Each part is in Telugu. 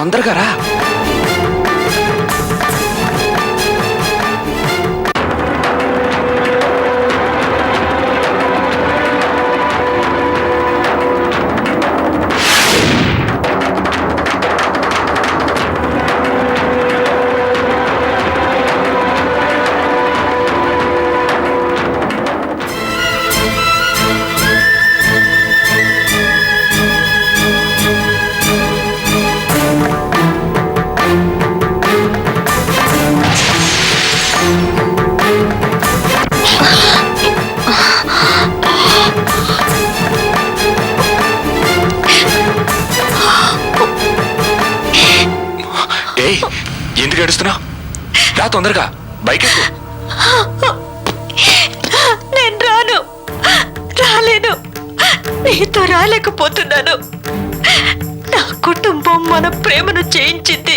తొందరగా రా. ఏడుస్తున్నావు? రా తొందరగా బైక్ ఎక్కు నేను రాను. రాలేను. నీతో రాలేకపోతున్నాను. నా కుటుంబం మన ప్రేమను చేయించింది.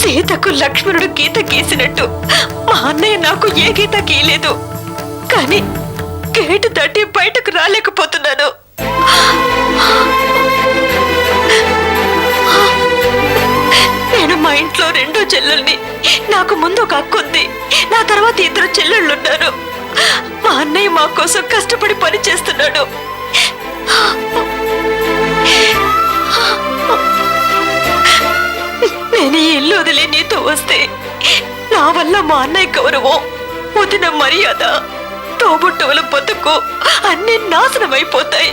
సీతకు లక్ష్మణుడు గీత గీసినట్టు. మా అన్నయ్య నాకు ఏ గీత గీయలేదు. కానీ గేటు దాటి బయటకు రాలేకపోతున్నాను. చెల్లెల్ని. నాకు ముందు ఒక అక్క ఉంది. నా తర్వాత ఇద్దరు చెల్లెళ్ళున్నారు. మా అన్నయ్య మా కోసం కష్టపడి పని చేస్తున్నాడు. నేను ఈ ఇల్లు వదిలి నీతో వస్తే నా వల్ల మా అన్నయ్య గౌరవం వదిన మర్యాద తోబుట్టువుల బతుకు అన్ని నాశనం అయిపోతాయి.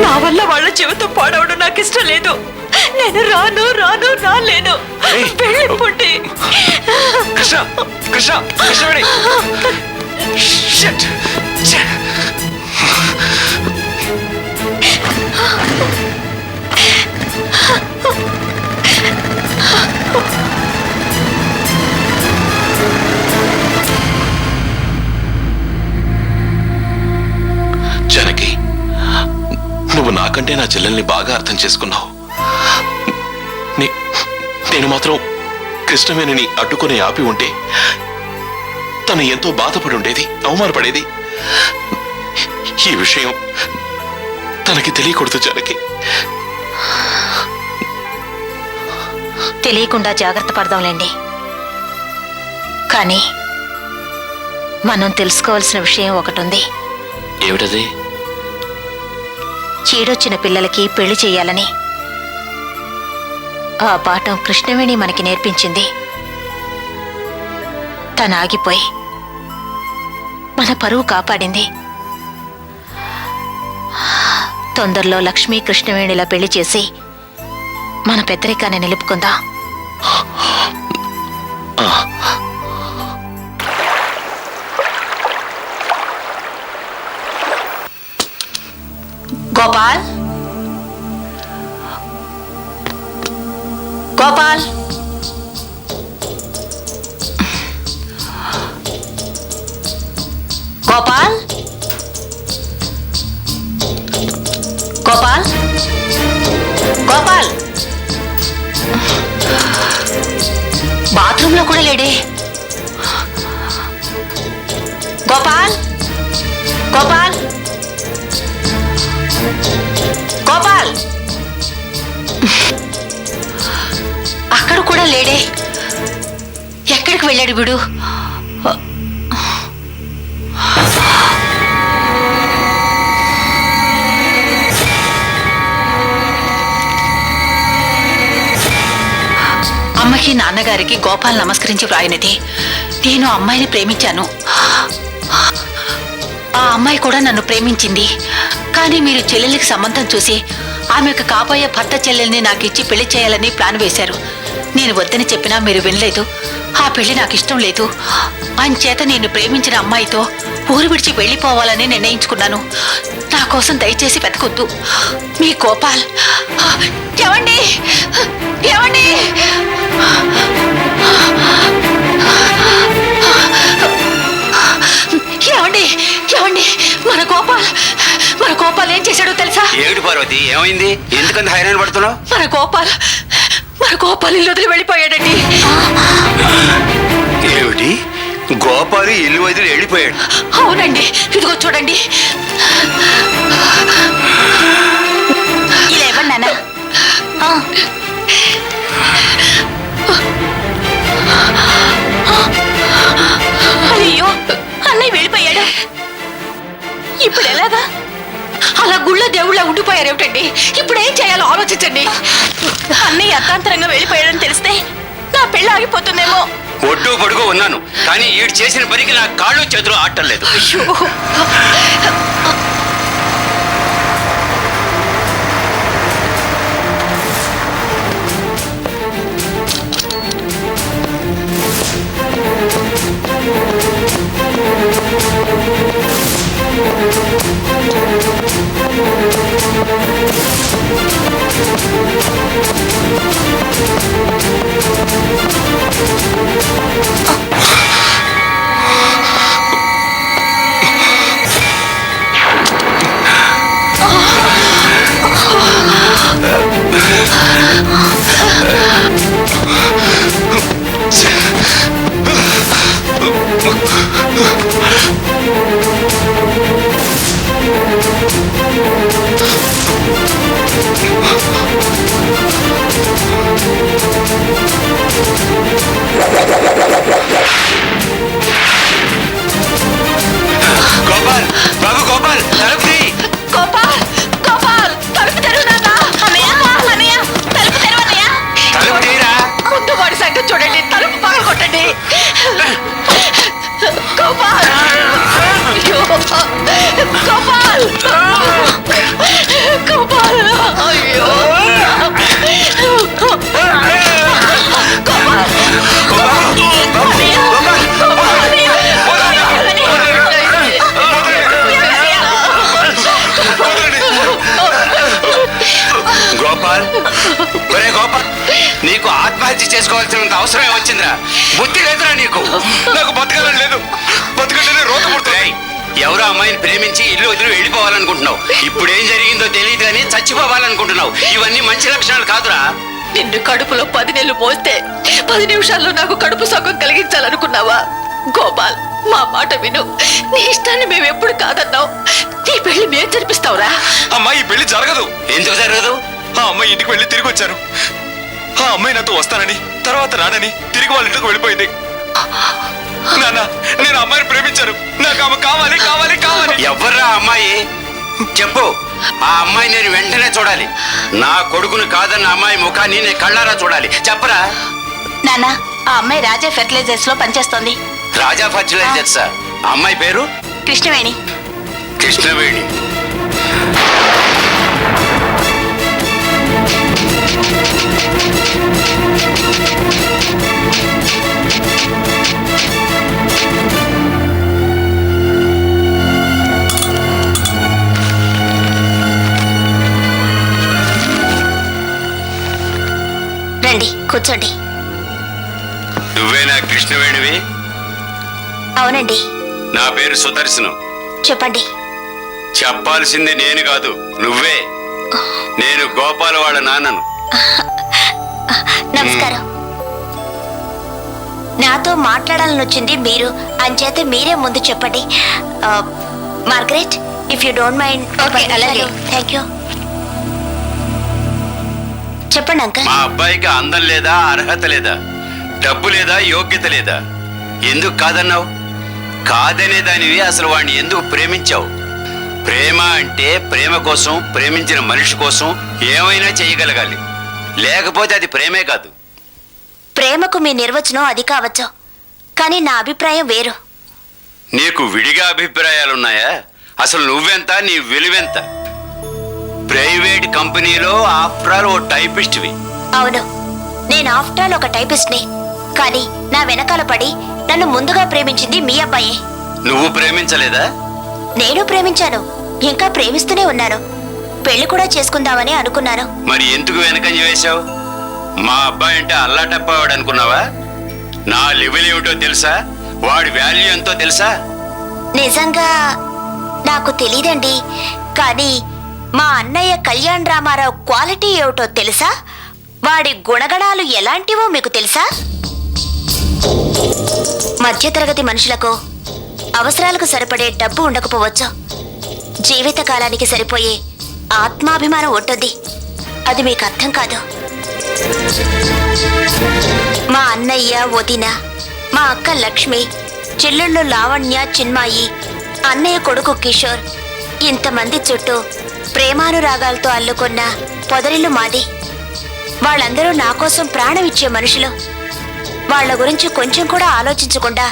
నా వల్ల వాళ్ళ జీవితం పాడవడం నాకు ఇష్టం లేదు. నేను రాను రాను రాలేను! వెళ్ళిపోండి కృష్ణ కృష్ణ కృష్ణవేణి నువ్వు నాకంటే నా చెల్లెల్ని బాగా అర్థం చేసుకున్నావు. నే- నేను మాత్రం కృష్ణవేణిని అడ్డుకొని ఆపి ఉంటే తను ఎంతో బాధపడి ఉండేది అవమానపడేది. ఈ విషయం తనకి తెలియకూడదు జనకి. తెలియకుండా జాగ్రత్త పడదాంలేండి. కానీ మనం తెలుసుకోవాల్సిన విషయం ఒకటి ఉంది ఏమిటది? చీడొచ్చిన పిల్లలకి పెళ్ళి చేయాలని. ఆ పాఠం కృష్ణవేణి మనకి నేర్పించింది. తను ఆగిపోయి మన పరువు కాపాడింది. తొందరలో లక్ష్మీ కృష్ణవేణిలా పెళ్ళి చేసి మన పెద్దరికాన్ని నిలుపుకుందాం. గోపాల్? గోపాల్? గోపాల్? గోపాల్? గోపాల్? బాత్రూంలో కూడా లేడే. గోపాల్? గోపాల్? గోపాల్ ఎక్కడికి వెళ్ళాడు వీడు? అమ్మకి నాన్నగారికి గోపాల్ నమస్కరించి వ్రాయినది. నేను అమ్మాయిని ప్రేమించాను. ఆ అమ్మాయి కూడా నన్ను ప్రేమించింది. కానీ మీరు చెల్లెలికి సంబంధం చూసి ఆమెకు కాబోయే భర్త చెల్లెల్ని నాకు ఇచ్చి పెళ్ళి చేయాలని ప్లాన్ వేశారు. నేను వద్దని చెప్పినా మీరు వినలేదు. ఆ పెళ్ళి నాకు ఇష్టం లేదు. అంచేత నేను ప్రేమించిన అమ్మాయితో ఊరు విడిచి వెళ్ళిపోవాలని నిర్ణయించుకున్నాను. నా కోసం దయచేసి వెతకొద్దు. మీ గోపాల్ ఏమండి? ఏమండి? ఏమండి? ఏమండి? మన గోపాల్ మన గోపాల్ ఏం చేశాడో తెలుసా? ఏమిటి పార్వతి? ఏమైంది? ఎందుకంత హైరాణ పడుతున్నావు? మన గోపాల్ గోపాల్ ఇల్లు వదిలి వెళ్ళిపోయాడండి. ఏమిటి? గోపాలు ఇల్లు వదిలి వెళ్ళిపోయాడు. అవునండి. ఇదిగో చూడండి. దేవుళ్ళ ఉండిపోయారు ఏమిటండి ఇప్పుడు ఏం చేయాలో ఆలోచించండి. అన్నయ్య అర్థాంతరంగా వెళ్ళిపోయాడని తెలిస్తే నా పెళ్ళి ఆగిపోతుందేమో. ఒడ్డు పొడుగు ఉన్నాను కానీ ఈడు చేసిన పనికి నా కాళ్ళు చేతులు ఆడటం లేదు ఎవరో అమ్మాయిని ప్రేమించి ఇల్లు వదిలి వెళ్ళిపోవాలనుకుంటున్నావు. ఇప్పుడు ఏం జరిగిందో తెలియదు కానీ చచ్చిపోవాలనుకుంటున్నావు. ఇవన్నీ మంచి లక్షణాలు కాదురా. నిన్ను కడుపులో పది నెలలు మోస్తే పది నిమిషాల్లో నాకు కడుపు సుఖం కలిగించాలనుకున్నావా? గోపాల్ మా మాట విను. నీ ఇష్టాన్ని మేము ఎప్పుడు కాదన్నావు. నీ పెళ్ళి మేము జరిపిస్తావురా. అమ్మా ఈ పెళ్ళి జరగదు. ఎందుకు జరగదు? ఆ అమ్మాయి ఇంటికి వెళ్ళి తిరిగి వచ్చాను ఆ అమ్మాయి నాతో వస్తానని తర్వాత రానని తిరిగి వాళ్ళ ఇంటికి వెళ్ళిపోయింది. నాన్న నేను ఆ అమ్మాయిని ప్రేమించాను. నాకు ఆమె కావాలి కావాలి కావాలి. ఎవర్రా అమ్మాయి? చెప్పు. ఆ అమ్మాయి నేను వెంటనే చూడాలి. నా కొడుకును కాదన్న అమ్మాయి ముఖాన్ని నేను కళ్ళారా చూడాలి. చెప్పరా? నాన్న ఆ అమ్మాయి రాజా ఫెర్టిలైజర్స్లో పనిచేస్తోంది. రాజా ఫర్టిలైజర్స్ అమ్మాయి పేరు? కృష్ణవేణి. కృష్ణవేణి. కూర్చోండి. నువ్వేనా కృష్ణవేణివి? అవునండి. నా పేరు సుదర్శనం. చెప్పండి. చెప్పాల్సింది నేను కాదు నువ్వే. నేను గోపాల వాళ్ళ నాన్నను. నమస్కారం. నాతో మాట్లాడాలని వచ్చింది మీరు అంచేత మీరే ముందు చెప్పండి. Margaret if you don't mind. Thank you చెప్పండి అంకల్. మా అబ్బాయికి అందం లేదా అర్హత లేదా డబ్బు లేదా యోగ్యత లేదా? ఎందుకు కాదన్నావు? కాదనే దానివి అసలు వాడిని ఎందుకు ప్రేమించావు? ప్రేమ అంటే ప్రేమ కోసం ప్రేమించిన మనిషి కోసం ఏమైనా చేయగలగాలి. లేకపోతే అది ప్రేమే కాదు. ప్రేమకు మీ నిర్వచనం అది కావచ్చు? కానీ నా అభిప్రాయం వేరు. నీకు విడిగా అభిప్రాయాలున్నాయా? అసలు నువ్వెంత నీ విలువెంత? ప్రైవేట్ కంపెనీలో ఆఫ్టర్ ఆల్ ఓ టైపిస్ట్వి. అవును. నేను ఆఫ్టర్ ఆల్ ఒక టైపిస్ట్ని. కానీ నా వెనకాల పడి నన్ను ముందుగా ప్రేమించింది మీ అబ్బాయే. నువ్వు ప్రేమించలేదా? నేను ప్రేమించాను. ఇంకా ప్రేమిస్తూనే ఉన్నాను పెళ్ళి కూడా చేసుకుందామని అనుకున్నాను. మరి ఎందుకు వెనకంజ వేశావు మా అబ్బాయి అంటే అల్లాటప్పవాడు అనుకున్నావా? నా లెవెల్ ఏమిటో తెలుసా? వాడి వాల్యూ ఎంతో తెలుసా? నిజంగా నాకు తెలీదండి. కానీ మా అన్నయ్య కళ్యాణ్ రామారావు క్వాలిటీ ఏమిటో తెలుసా? వాడి గుణగణాలు ఎలాంటివో మీకు తెలుసా? మధ్యతరగతి మనుషులకు అవసరాలకు సరిపడే డబ్బు ఉండకపోవచ్చు. జీవితకాలానికి సరిపోయే ఆత్మాభిమానం ఉంటుంది. అది మీకు అర్థం కాదు. మా అన్నయ్య వదిన మా అక్క లక్ష్మి చెల్లెళ్ళు లావణ్య చిన్మాయి అన్నయ్య కొడుకు కిషోర్ ఇంతమంది చుట్టూ ప్రేమానురాగాలతో అల్లుకున్న పొదరిల్లు మాది. వాళ్ళందరూ నా కోసం ప్రాణం ఇచ్చే మనుషులు. వాళ్ళ గురించి కొంచెం కూడా ఆలోచించకుండా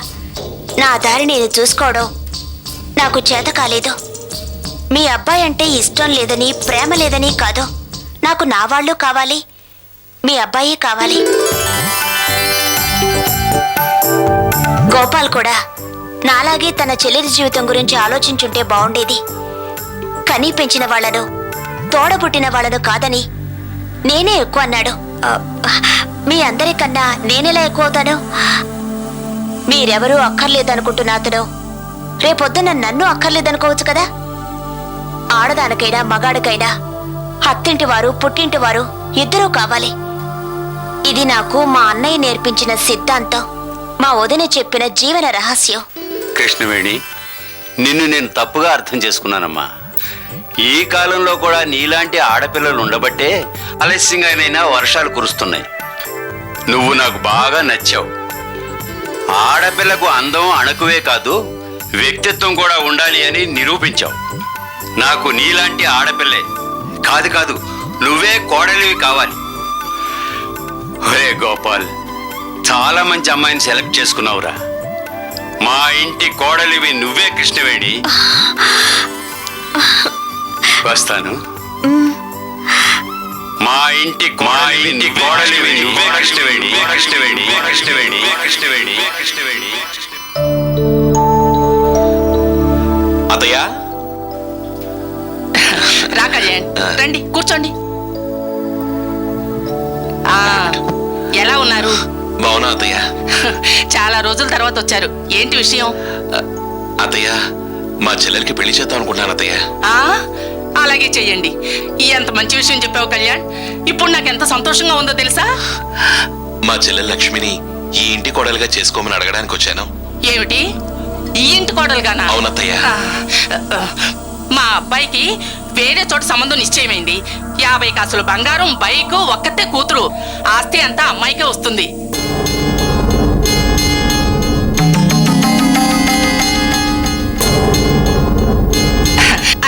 నా దారి నేను చూసుకోవడం నాకు చేత కాలేదు. మీ అబ్బాయి అంటే ఇష్టం లేదని ప్రేమ లేదని కాదు. నాకు నా వాళ్ళు కావాలి మీ అబ్బాయి కావాలి. గోపాల్ కూడా నాలాగే తన చెల్లెలి జీవితం గురించి ఆలోచించుంటే బాగుండేది. కనీ పెంచిన వాళ్ళను తోడబుట్టిన వాళ్ళను కాదని నేనే ఎక్కువ అన్నాడు. మీ అందరికన్నా నేనెలా ఎక్కువ అవుతాను? మీరెవరూ అక్కర్లేదనుకుంటున్న అతను. రేపొద్దున నన్ను అక్కర్లేదనుకోవచ్చు కదా? ఆడదానికైనా మగాడికైనా అత్తింటి వారు పుట్టింటి వారు ఇద్దరూ కావాలి. ఇది నాకు మా అన్నయ్య నేర్పించిన సిద్ధాంతం మా వదిన చెప్పిన జీవన రహస్యం. కృష్ణవేణి నిన్ను నేను తప్పుగా అర్థం చేసుకున్నానమ్మా. ఈ కాలంలో కూడా నీలాంటి ఆడపిల్లలు ఉండబట్టే ఆలస్యంగానైనా వర్షాలు కురుస్తున్నాయి. నువ్వు నాకు బాగా నచ్చావు. ఆడపిల్లకు అందం అణకువే కాదు వ్యక్తిత్వం కూడా ఉండాలి అని నిరూపించావు. నాకు నీలాంటి ఆడపిల్లే కాదు కాదు నువ్వే కోడలివి కావాలి. హే గోపాల్ చాలా మంచి అమ్మాయిని సెలెక్ట్ చేసుకున్నావురా. మా ఇంటి కోడలివి నువ్వే కృష్ణవేణి. వస్తాను. మా ఇంటి మా ఇంటి కోడలివి నువ్వే కృష్ణవేణి కృష్ణవేణి కృష్ణవేణి కృష్ణవేణి కృష్ణవేణి. అత్తయ్య? రా కళ్యాణ్ రండి కూర్చోండి. ఆ ఎలా ఉన్నారు? బావునా అత్తయ్య. చాలా రోజుల తర్వాత వచ్చారు. ఏంటి విషయం? అత్తయ్య మా చెల్లెలకి పెళ్ళి చేద్దాం అనుకుంటున్నాను అత్తయ్య. ఆ? అలాగే చెయ్యండి. ఎంత మంచి విషయం చెప్పావు కళ్యాణ్. ఇప్పుడు నాకు ఎంత సంతోషంగా ఉందో తెలుసా? మా చెల్లెల లక్ష్మిని ఈ ఇంటి కోడలుగా చేసుకోమని అడగడానికి వచ్చాను. ఏమిటి? ఈ ఇంటి కోడలుగానా? అవునత్తయ్య. మా అబ్బాయికి వేరే చోట సంబంధం నిశ్చయమైంది. యాభై కాసులు బంగారం బైక్ ఒక్కతే కూతురు. ఆస్తి అంతా అమ్మాయికే వస్తుంది.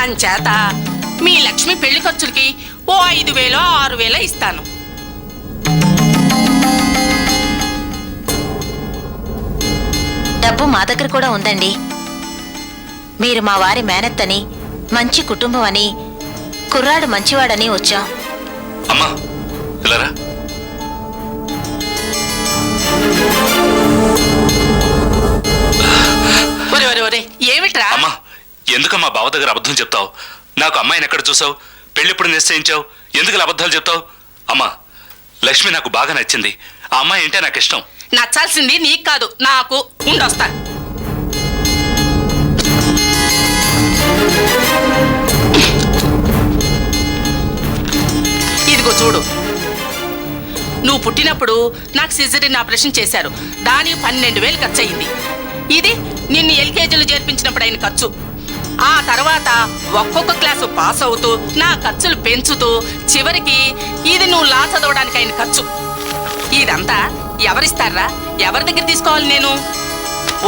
అంచేత లక్ష్మి పెళ్ళి ఖర్చులకి ఓ ఐదు వేలో ఆరు వేలో ఇస్తాను. డబ్బు మా దగ్గర కూడా ఉందండి. మీరు మా వారి మేనత్తని మంచి కుటుంబం అని కుర్రాడు మంచివాడని వచ్చాం. అమ్మా ఇలారా ఒరే ఒరే ఒరే ఏమిట్రా? అమ్మా ఎందుకమ్మా బావ దగ్గర అబద్ధం చెప్తావు? నాకు అమ్మాయిని ఎక్కడ చూసావు? పెళ్ళిప్పుడు నిశ్చయించావు? ఎందుకు అబద్ధాలు చెప్తావు? అమ్మా లక్ష్మి నాకు బాగా నచ్చింది. ఆ అమ్మాయి అంటే నాకు ఇష్టం. నచ్చాల్సింది నీకు కాదు నాకు. ఉండొస్తా ఇదిగో చూడు. నువ్వు పుట్టినప్పుడు నాకు సిజరిన్ ఆపరేషన్ చేశారు. దానికి పన్నెండు వేలు ఖర్చు అయింది ఇది నిన్ను ఎల్కేజీలో చేర్పించినప్పుడు అయిన ఖర్చు. ఆ తర్వాత ఒక్కొక్క క్లాసు పాస్ అవుతూ నా ఖర్చులు పెంచుతూ చివరికి ఇది నువ్వు లా చదవడానికి అయిన ఖర్చు. ఇదంతా ఎవరిస్తారా? ఎవరి దగ్గర తీసుకోవాలి నేను?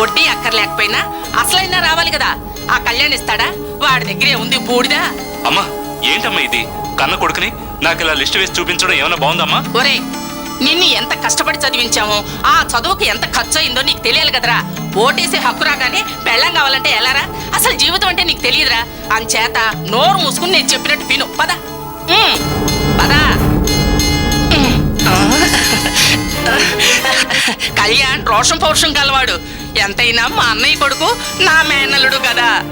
వడ్డీ అక్కర్లేకపోయినా అసలైనా రావాలి కదా. ఆ కళ్యాణ్ ఇస్తాడా? వాడి దగ్గరే ఉంది బూడిదా. అమ్మా ఏంటమ్మా ఇది? కన్న కొడుకుని నాకు ఇలా లిస్ట్ వేసి చూపించడం ఏమైనా బాగుందమ్మా? ఒరే నిన్ను ఎంత కష్టపడి చదివించామో? ఆ చదువుకి ఎంత ఖర్చు అయిందో నీకు తెలియాలి కదరా. ఓటేసే హక్కు రాగానే పెళ్ళం కావాలంటే ఎలారా? అసలు జీవితం అంటే నీకు తెలియదురా. అంచేత నోరు మూసుకుని నేను చెప్పినట్టు విను. పద. పదా. కళ్యాణ్ రోషం పౌరుషం కలవాడు ఎంతైనా మా అన్నయ్య కొడుకు నా మేనల్లుడు కదా.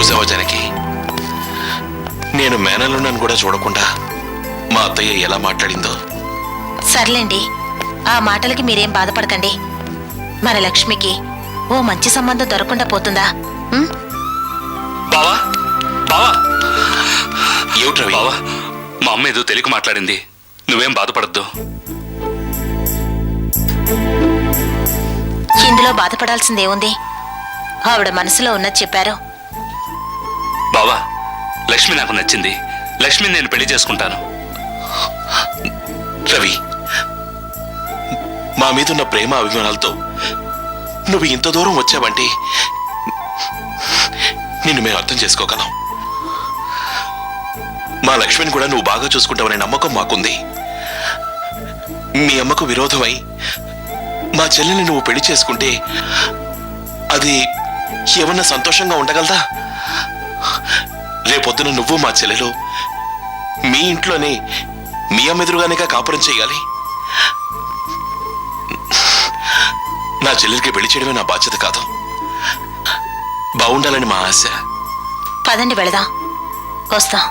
చూసావా జానకి? నేను మేనలున్నాను కూడా చూడకుండా మా అత్తయ్య ఎలా మాట్లాడిందో. సర్లేండి ఆ మాటలకి మీరేం బాధపడకండి. మన లక్ష్మికి ఓ మంచి సంబంధం దొరకకుండా పోతుందా? ఉం? బావా బావా. ఏమిటి రవి? బావా మా అమ్మ ఏదో తెలియక మాట్లాడింది. నువ్వేం బాధపడద్దు. ఇందులో బాధపడాల్సిందేముంది? ఆవిడ మనసులో ఉన్నది చెప్పారు. బావా లక్ష్మి నాకు నచ్చింది. లక్ష్మిని నేను పెళ్ళి చేసుకుంటాను. రవి మా మీదున్న ప్రేమ అభిమానాలతో నువ్వు ఇంత దూరం వచ్చావంటే నిన్ను మేము అర్థం చేసుకోగలం. మా లక్ష్మిని కూడా నువ్వు బాగా చూసుకుంటావనే నమ్మకం మాకుంది. మీ అమ్మకు విరోధమై మా చెల్లెని నువ్వు పెళ్ళి చేసుకుంటే అది ఏమన్నా సంతోషంగా ఉండగలదా? రేపొద్దున నువ్వు మా చెల్లెలు మీ ఇంట్లోనే మీ అమ్మ ఎదురుగానేగా కాపురం చేయాలి. నా చెల్లెలికి పెళ్ళి చేయడమే నా బాధ్యత కాదు. బాగుండాలని మా ఆశ. పదండి వెళదాం. వస్తాం.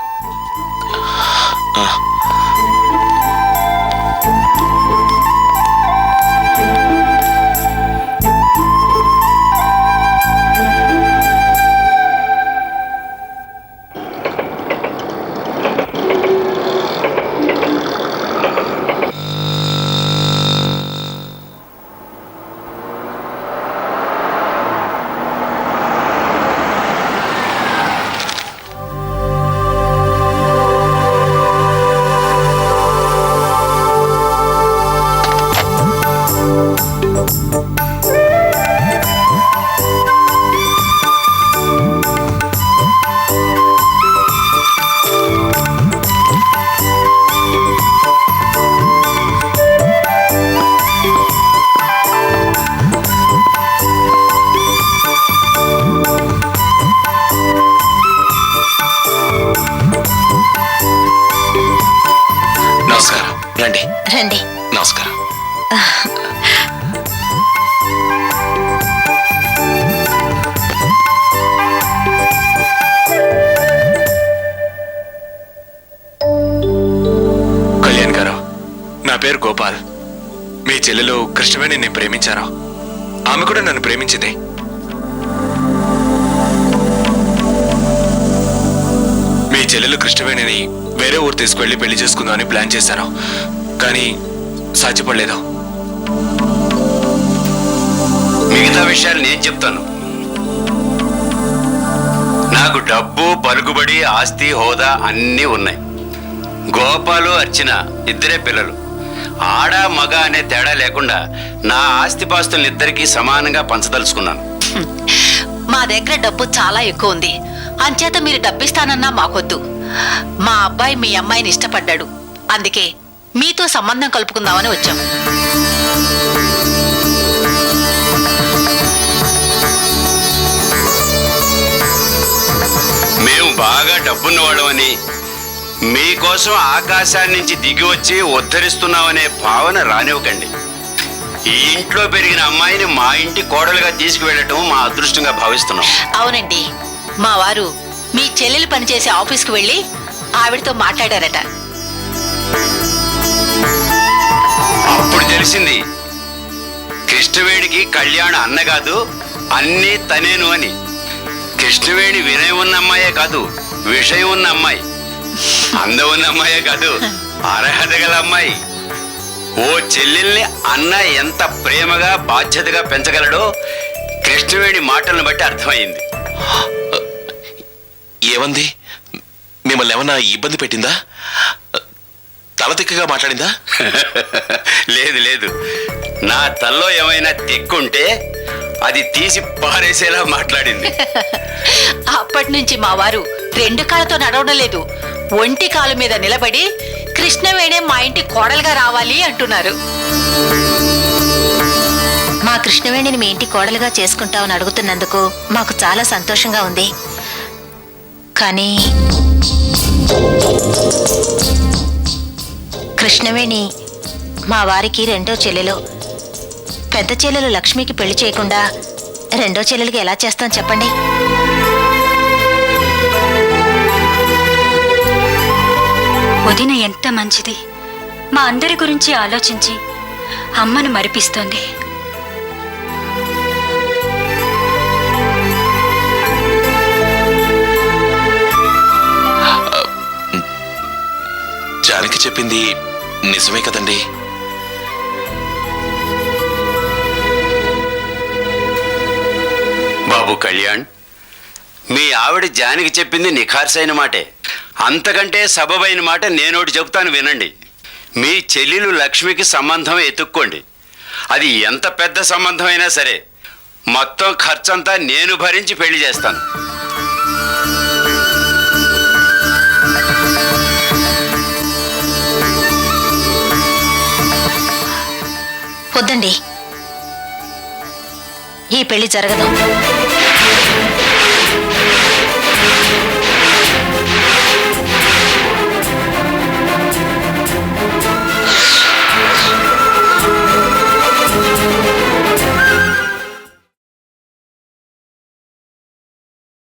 నేను ప్రేమించారా? ఆమె కూడా నన్ను ప్రేమించింది. మీ చెల్లెలు కృష్ణవేణిని వేరే ఊరు తీసుకువెళ్ళి పెళ్ళి చేసుకుందామని ప్లాన్ చేశాను. కానీ సాధ్యపడలేదు. మిగతా విషయాలు నేను చెప్తాను. నాకు డబ్బు పలుకుబడి ఆస్తి హోదా అన్నీ ఉన్నాయి. గోపాలు అర్చన ఇద్దరే పిల్లలు. ఆడ మగ అనే తేడా లేకుండా నా ఆస్తిపాస్తులను ఇద్దరికీ సమానంగా పంచదలుచుకున్నాను. మా దగ్గర డబ్బు చాలా ఎక్కువ ఉంది అంచేత మీరు డబ్బిస్తానన్నా మాకొద్దు. మా అబ్బాయి మీ అమ్మాయిని ఇష్టపడ్డాడు. అందుకే మీతో సంబంధం కలుపుకుందామని వచ్చాం. మేము బాగా డబ్బున్న వాళ్ళమని మీకోసం ఆకాశాన్ని నుంచి దిగి వచ్చి ఉద్ధరిస్తున్నామనే భావన రానివ్వకండి. ఈ ఇంట్లో పెరిగిన అమ్మాయిని మా ఇంటి కోడలుగా తీసుకువెళ్ళటం మా అదృష్టంగా భావిస్తున్నాం. అవునండి. మా వారు మీ చెల్లెలు పనిచేసే ఆఫీస్కి వెళ్ళి ఆవిడతో మాట్లాడారట. అప్పుడు తెలిసింది కృష్ణవేణికి కళ్యాణ అన్న కాదు అన్నీ తనేను అని. కృష్ణవేణి వినయం ఉన్న అమ్మాయే కాదు విషయం ఉన్న అమ్మాయి. అందం ఉన్న అమ్మాయే కాదు అర్హత గల అమ్మాయి. ఓ చెల్లెల్ని అన్న ఎంత ప్రేమగా బాధ్యతగా పెంచగలడో కృష్ణవేణి మాటలను బట్టి అర్థమైంది. ఏమంది? మిమ్మల్ని ఏమన్నా ఇబ్బంది పెట్టిందా? తల తిక్కగా మాట్లాడిందా? లేదు లేదు. నా తల్లో ఏమైనా తిక్కుంటే అది తీసి పారేసేలా మాట్లాడింది. అప్పటి నుంచి మా వారు రెండు కాళ్ళతో నడవడం లేదు. ఒంటి కాలు మీద నిలబడి కృష్ణవేణే మా ఇంటి కోడలుగా రావాలి అంటున్నారు. మా కృష్ణవేణిని మీ ఇంటి కోడలుగా చేసుకుంటామని అడుగుతున్నందుకు మాకు చాలా సంతోషంగా ఉంది. కానీ కృష్ణవేణి మా వారికి రెండో చెల్లెలు. పెద్ద చెల్లెలు లక్ష్మికి పెళ్ళి చేయకుండా రెండో చెల్లెలకి ఎలా చేస్తాం చెప్పండి? వదిన ఎంత మంచిది? మా అందరి గురించి ఆలోచించి అమ్మను మరిపిస్తోంది. జానకి చెప్పింది నిజమే కదండి. బాబు కళ్యాణ్ మీ ఆవిడ జానికి చెప్పింది నిఖార్సైన మాటే. అంతకంటే సబబైన మాట నేనోటి చెబుతాను వినండి. మీ చెల్లెలు లక్ష్మికి సంబంధం ఎత్తుక్కోండి. అది ఎంత పెద్ద సంబంధం అయినా సరే మొత్తం ఖర్చంతా నేను భరించి పెళ్ళి చేస్తాను. వద్దండి. ఈ పెళ్ళి జరగదు.